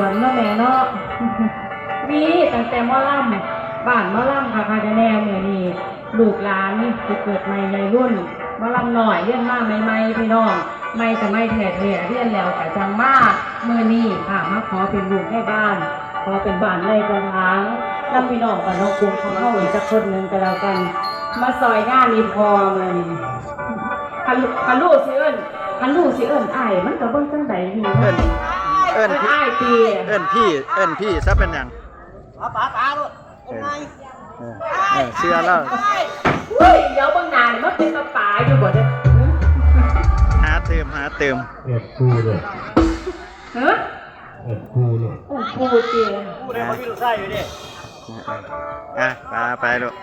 วนเนาะแม่เนาะมีตั้งแต่มอลำบ้านมอลำค่ะค่ะจะแน่เมื่อนี้ลูกหลานที่เกิดใหม่ในรุ่นมอลำหน่อยเรียนมาใหม่ๆพี่น้องไม่แต่ไม่แท้ๆเรียนแล้วแต่จังมากเมื่อนี้ค่ะมาขอเป็นลูกให้บ้านขอเป็นบ้านในกระถางนำพี่น้องกับน้องกรุงของเข้าอีกสักคนหนึ่งก็แล้วกัน มาซอยงานนี้พอเมื่อนี้คันลูกคันลูกสิเอิ้นคันลูกสิเอิ้นอ้มันก็เบิ่งจังใดนี่ เอิ้นเอิ้นพี่อ้ายตีเอิ้นพี่เอิ้นพี่ซะเป็นหยังป๋าป๋าป๋าลูกเออเออเออเชื่อแล้วเฮ้ยเดี๋ยวเบางนานมันเป็นกระป๋าอยู่บ่เด้อหาเติมหาเติมเอ็ดคูเลยฮะเอ็ดคูเลยโอ้โหเจียพูดเลยเขาพี่ลูกไส้อยู่ดิอะไปไปลูก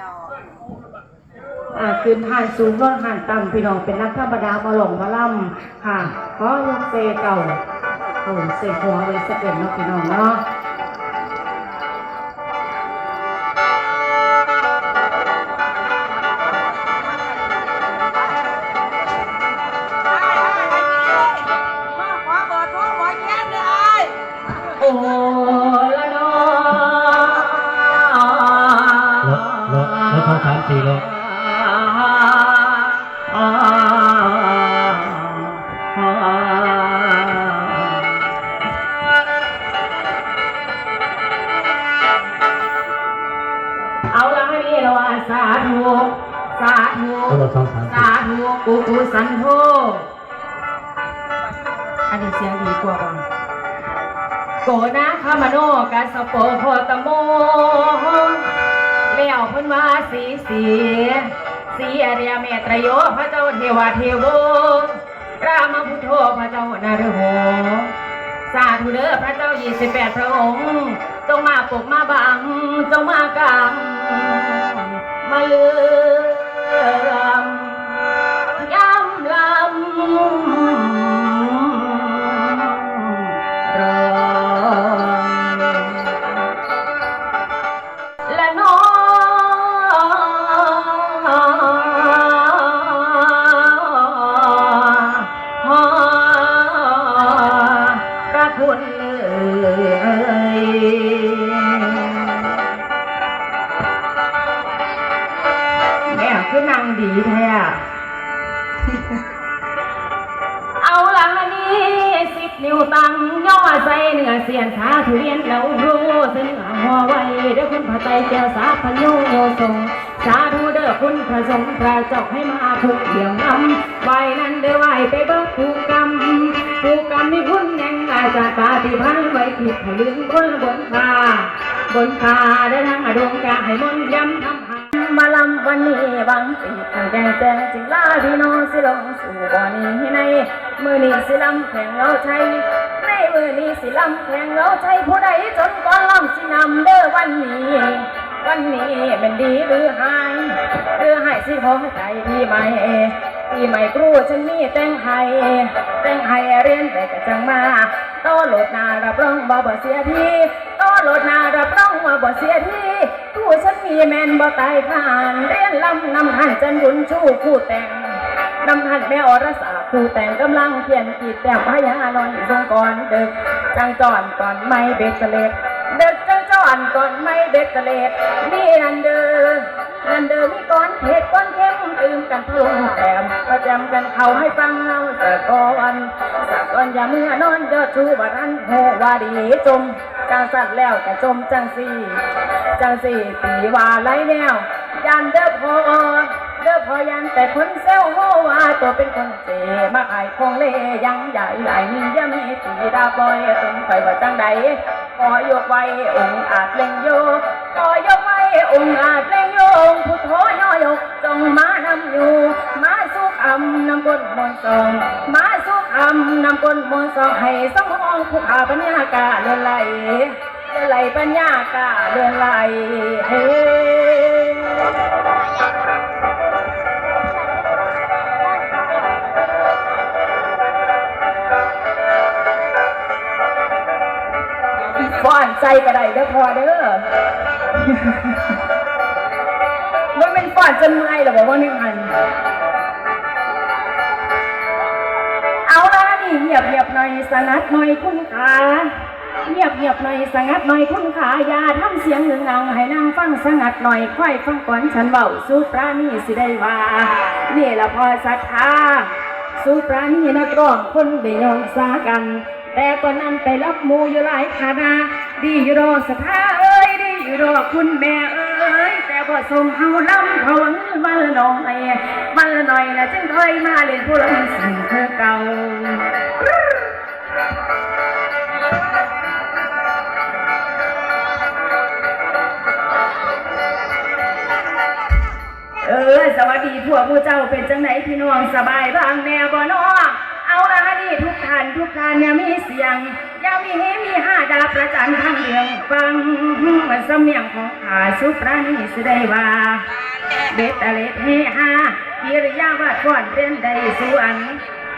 อ่าขึ้นห่านสูงก็ห่านต่ำพี่น้องเป็นนักธรรมดามาหลงมาล่ำค่ะเพราะยกเซเก่า ผมเสกหัวไว้สะเก็ดเนาะพี่น้องเนาะ สี่สาธุกูกูสันโธอันนี้เสียงดีกว่าก่อนโกนะขามโนกัสโปโพตโมแล้วพิ่นว่าสีสีสีอริยเมตรโยพระเจ้าเทวาเทโวรามพุทโธพระเจ้านารโหสาธุเด้อพระเจ้า28พระองค์ จงมาปกมาบัง จงมากำมาเลือ ยนสาธุเรียนแล้วรู้เส้นหลังหัวไว้เด้อคุณพระไตรเจ้าสาพโยทรงสาธุเด้อคุณพระสงฆ์พระเจ้าให้มาผูกเดี่ยวนำไว้นั้นเด้อไว้ไปเบิกผูกกรรมผูกกรรมนี่คุณแห่งอาจารย์ปาฏิพันธ์ไว้ผิดให้ลืมคนบนคาบนคาได้ทั้งดวงกาให้มนย้ำทำหามาลำวันนี้วังปีทางแดงแจงจึงลาพี่น้องสิลงสู่บ่อนี้ในมือนี้สิลำแข่งเราใช้ ในมือนี้สิลำแข่งเราใช้ผู้ใดจนก่อนลำสินำเด้อวันนี้ วันนี้เป็นดีหรือหายหรือหายสิพอใจดีไหมปีใหม่ครูฉันมีแต่งให้แต่งให้เรียนแต่กะจังมาโตโหลดนารับรองบ่บ่เสียทีโตโหลดนารับรองว่าบ่เสียทีตู้ฉันมีแมนบ่ตายผ่าน เรียนลำนำหันจันบุญชูคู่แต่งนำหันแม่อรสา คู่แต่งกำลังเขียนกีดแต้มพยานอนทรงก่อนเดึกจังจอนก่อนไม่เบ็ดเสล็ดเดึกจังจอนก่อนไม่เบ็ดเสล็ดนี่นันเดอนันเดอมีก้อนเผ็ดก้อนเข้มตื่มกันทะลุแต้มประจำกันเขาให้ฟังเอาสะก่อนสะก่อนอย่าเมื่อนอนยอดชูบารันโหว่าดีจมจังสัตว์แล้วแต่จมจังสี่จังสี่ตีว่าไรแนวยันเด้อพอ เด้อพอยันแต่คนเซลโหว่าตัวเป็นคนเจมาขายของเลยังใหญ่หลายมียมีตีดาบอยตรงไปว่าจังใดขอยกไว้องค์อาจเล่งโยขอยกไว้องค์อาจเล่งโยองพุทโธย่อยกจงมานำอยู่มาสุขอำนำบนมนสองมาสุขอำนำบนมนสองให้สมองผู้ขาปัญญากาเลื่อนไหลเลื่อนไหลปัญญากาเลื่อนไหลเฮ้ ก็ได้เด้อพอเด้อว่าเป็นฟ้อนจนเมื่อยหรอบอกว่าหนึ่งอัน เอาละนี่เหยียบเหยียบหน่อยสนัดหน่อยคุณขาเงียบเงียบหน่อยสงัดหน่อยคุณขายาทำเสียงหนึ่งนังให้นางฟังสงัดหน่อยค่อยฟังก่อนฉันเบาสู้ปราณีสิได้ว่านี่ละพอศรัทธาสู้ปราณีนักร้องคนได้ยองสากัน แต่ตอนนั้นไปรับมูอยู่หลายคณะ ดีอยู่รอสถาเอ้ยดีอยู่รอคุณแม่เอ้ยแต่พอสมเฮาลำเขาเงินวันละหน่อยวันละหน่อยนะจึงเคยมาเล่นผู้ละสิ่งเธอเก่าเออสวัสดีพวกผู้เจ้าเป็นจังไหนพี่น้องสบายบ้างแน่บ่น้อเอาละ นี่ทุกท่านทุกท่านอย่ามีเสียงอย่ามีเฮมีห้าดาประจันทางเรื่องฟังมันสำเนียงของขาสุปราณีสิได้ว่าเบ็ดตะเล็ดเฮฮากิริยาวาดก่อนเป็นใดสวน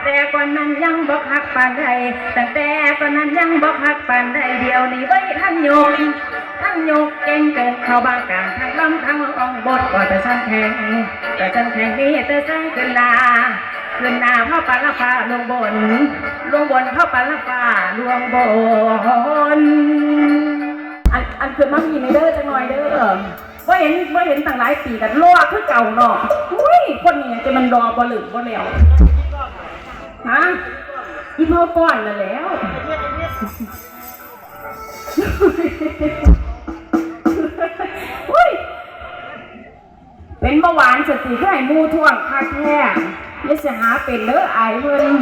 แต่ก่อนนั้นยังบ่คักปานใดตั้งแต่ก่อนนั้นยังบ่คักปานใดเดียวนี้ไว้ท่านโยมท่านโยกเก่งเกินเข้าบางกลางทั้งลำทั้งอ่องบทก่อนแต่ชั้นแข่งแต่ชั้นแข่งนี้แต่แสงขึ้นนา ขึ้นหนาเข้าปาละฟ้าลงบน ลงบนเข้าปาละฟ้าลวงบน อันอันคือมันมีในเด้อจังหน่อยเด้อว่าเห็นว่าเห็นต่างหลายปีกันรอคือเก่าเนาะอุ้ยคนนี้จะมันรอบ่หลึกบ่แล้วฮะอีพ่อก่อนน่ะแล้วอุ้ยเป็นเบาหวานสติเพื่อให้มูท่วงคาแท้ อยัสหาเป็นเด้ออายเพิ่น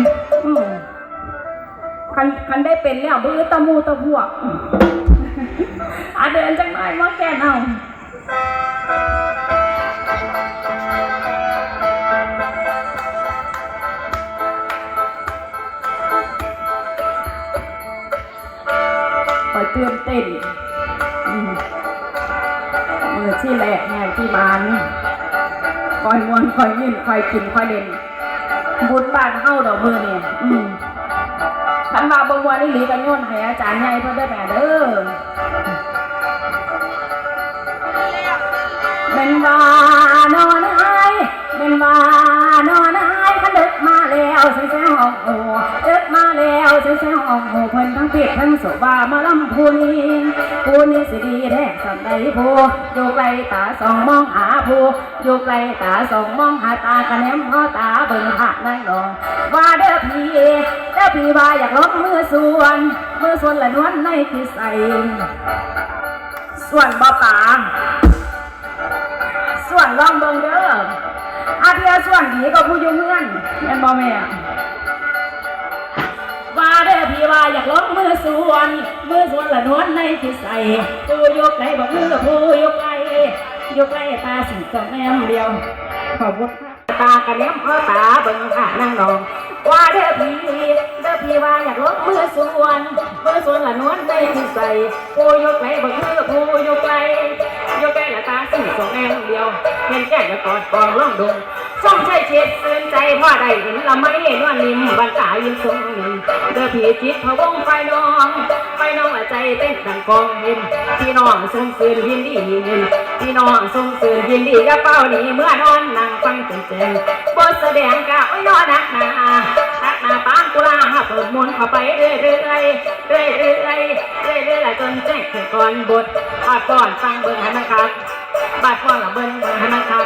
อืมคันคันได้เป็นแล้วบื้อตะมูตะพวกอาเดินจังหน่อยมาแก่นเอาคอยเตือนเต้นอืมมือที่แหลกแหงที่บานคอยมวนคอยยิ้มคอยกินคอยเล่น บุญบ้านเฮาดอกมือเนี่ยอืมขันมาบางวันนี่หลีกันโย่นให้อาจารย์ใหญ่เพิ่นได้แม่เด้อเป็นวานอนไห้เป็น เสียงเสียงห้องโอเพิ่นทั้งเปียกทั้งโสบามาลำพูนี้พูนี้สิดีแท้สำใดผู้อยู่ไกลตาสองมองหาผู้อยู่ไกลตาสองมองหาตากระแนมพอตาเบิ่งหักนางนองว่าเด้อพี่เด้อพี่ว่าอยากลบมือส่วนมือส่วนละนวลในที่ใส่ส่วนบ่ป่าส่วนลองเบิ่งเด้ออาเทียส่วนดีก็ผู้อยุ่งเงื่อนแม่นบ่แม่ เด้อพี่ว่าอยากลองมือส่วน มือส่วนละนวลในที่ใส่ผู้ยกไหลบอกมือผู้ยกไหลยกไหลตาสีสองแนมเดียวขอบคุณตากระเนียมพ่อตาเบิ่งค่ะนั่งนอง ว่าเด้อพี่เด้อพี่ว่าอยากลองมือส่วนมือส่วนละนวลในที่ใส่ผู้ยกไหลบอกมือผู้ยกไหลยกได้ละตาสี่สองแนวเดียวเห็นแก่ละก่อนกองล่องดง ส่องใช้เช็ดเสื่นใจพ่อได้เห็นละไม่นวลนิ่มบรรตายินทรงนิ่มเด้อผีจิตพะวงไฟน้องไฟน้องใจเต้นดังกองเห็นพี่น้องทรงเสื่นยินดีเห็นพี่น้องทรงเสื่นยินดีกระเป้านี้เมื่อนอนนั่งฟังจนเจงบทแสดงกะโอ้ยนอนนักหนานักหนาปานกุลาเปิดมนเข้าไปเรื่อยเรื่อยเรื่อยเรื่อยเรื่อยเรื่อยเรื่อยจนแจ้งถึงก่อนบทพอดก่อนฟังเบิ่งให้มันครับบาดก่อนละเบิ้งให้มันครับ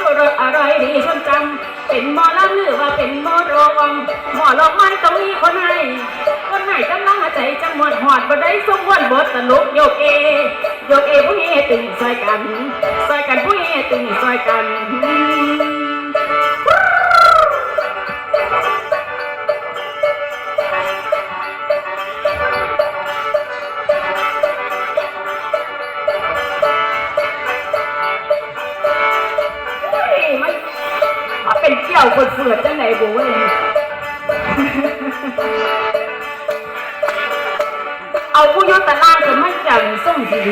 อะคอยแก่ใส่เชียร์ทำมาด่าเพื่อนละว่าแก้วเพียเจ้าเพียต้องมีโอ้ค่อยปรุงคอร่อยดีฉันจำเป็นหมอลำหรือว่าเป็นหมอรองหมอลองมันต้องมีคนไหนคนไหนกำลังใจจังหวดหอดบ่ได้สมวันบ่สนุกโยกเอโยกเอผู้เอตึงซอยกันซอยกันผู้เอตึงซอยกัน คนเฟือจังไหนบุ้ยเอาผู้ยุตลางจะไม่จังส่งดี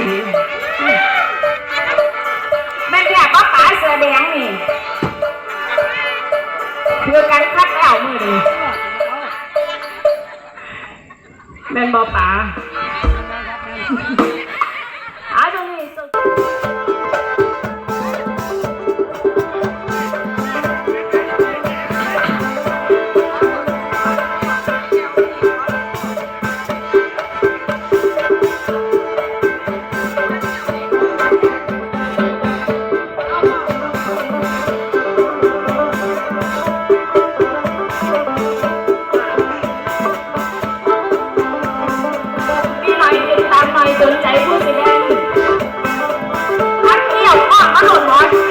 แม่นแก่ก็ตายเสือแดงนี่เพื่อกันคัดแล้วมือนี่แม่นบ่ป๋า I know, right?